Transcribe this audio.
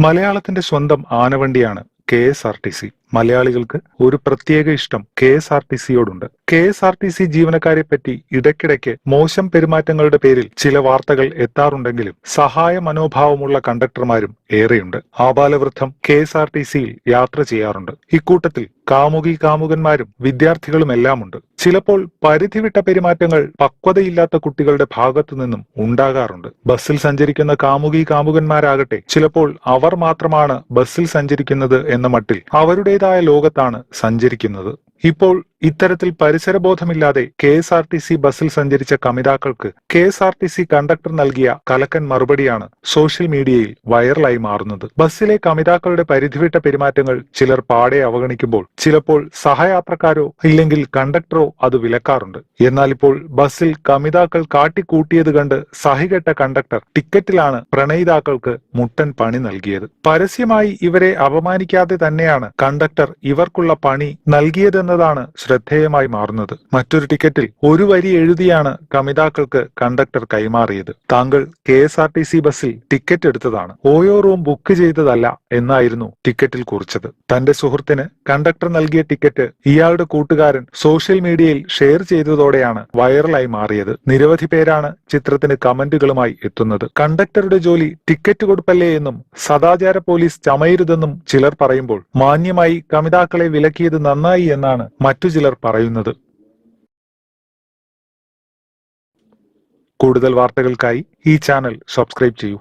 മലയാളത്തിന്റെ സ്വന്തം ആനവണ്ടിയാണ് K S R T C. മലയാളികൾക്ക് ഒരു പ്രത്യേക ഇഷ്ടം K S R T സിയോടുണ്ട്. K S R T C ജീവനക്കാരെ പറ്റി ഇടയ്ക്കിടയ്ക്ക് മോശം പെരുമാറ്റങ്ങളുടെ പേരിൽ ചില വാർത്തകൾ എത്താറുണ്ടെങ്കിലും സഹായ മനോഭാവമുള്ള കണ്ടക്ടർമാരും ഏറെയുണ്ട്. ആബാലവൃദ്ധം കെ എസ് ആർ ടി സിയിൽ യാത്ര ചെയ്യാറുണ്ട്. ഇക്കൂട്ടത്തിൽ കാമുകി കാമുകന്മാരും വിദ്യാർത്ഥികളും എല്ലാമുണ്ട് ചിലപ്പോൾ പരിധിവിട്ട പെരുമാറ്റങ്ങൾ പക്വതയില്ലാത്ത കുട്ടികളുടെ ഭാഗത്തു നിന്നും ഉണ്ടാകാറുണ്ട്. ബസ്സിൽ സഞ്ചരിക്കുന്ന കാമുകി കാമുകന്മാരാകട്ടെ ചിലപ്പോൾ അവർ മാത്രമാണ് ബസ്സിൽ സഞ്ചരിക്കുന്നത് എന്ന മട്ടിൽ അവരുടേതായ ലോകത്താണ് സഞ്ചരിക്കുന്നത്? ഇപ്പോൾ ഇത്തരത്തിൽ പരിസരബോധമില്ലാതെ K S R T C ബസ്സിൽ സഞ്ചരിച്ച കമിതാക്കൾക്ക് K S R T C conductor നൽകിയ കലക്കൻ മറുപടിയാണ് സോഷ്യൽ മീഡിയയിൽ വൈറലായി മാറുന്നത്. ബസ്സിലെ കമിതാക്കളുടെ പരിധിവിട്ട പെരുമാറ്റങ്ങൾ ചിലർ പാടെ അവഗണിക്കുമ്പോൾ ചിലപ്പോൾ സഹയാത്രക്കാരോ ഇല്ലെങ്കിൽ കണ്ടക്ടറോ അത് വിലക്കാറുണ്ട്. എന്നാൽ ഇപ്പോൾ ബസ്സിൽ കമിതാക്കൾ കാട്ടിക്കൂട്ടിയത് കണ്ട് സഹികെട്ട കണ്ടക്ടർ ടിക്കറ്റിലാണ് പ്രണയിതാക്കൾക്ക് മുട്ടൻ പണി നൽകിയത്. പരസ്യമായി ഇവരെ അപമാനിക്കാതെ തന്നെയാണ് കണ്ടക്ടർ ഇവർക്കുള്ള പണി നൽകിയതെന്നതാണ് ശ്രദ്ധേയമായി മാറുന്നത്. മറ്റൊരു ടിക്കറ്റിൽ ഒരു വരി എഴുതിയാണ് കമിതാക്കൾക്ക് കണ്ടക്ടർ കൈമാറിയത്. താങ്കൾ K S R T C ബസ്സിൽ ടിക്കറ്റ് എടുത്തതാണ്. ഓയോ റൂം ബുക്ക് ചെയ്തതല്ല എന്നായിരുന്നു ടിക്കറ്റിൽ കുറിച്ചത്. തന്റെ സുഹൃത്തിന് കണ്ടക്ടർ നൽകിയ ടിക്കറ്റ് ഇയാളുടെ കൂട്ടുകാരൻ സോഷ്യൽ മീഡിയയിൽ ഷെയർ ചെയ്തതോടെയാണ് വൈറലായി മാറിയത്. നിരവധി പേരാണ് ചിത്രത്തിന് കമന്റുകളുമായി എത്തുന്നത്. കണ്ടക്ടറുടെ ജോലി ടിക്കറ്റ് കൊടുപ്പല്ലേ എന്നും സദാചാര പോലീസ് ചമയരുതെന്നും ചിലർ പറയുമ്പോൾ മാന്യമായി കമിതാക്കളെ വിലക്കിയത് നന്നായി എന്നാണ് മറ്റു ചിലർ പറയുന്നത്. കൂടുതൽ വാർത്തകൾക്കായി ഈ ചാനൽ സബ്സ്ക്രൈബ് ചെയ്യൂ.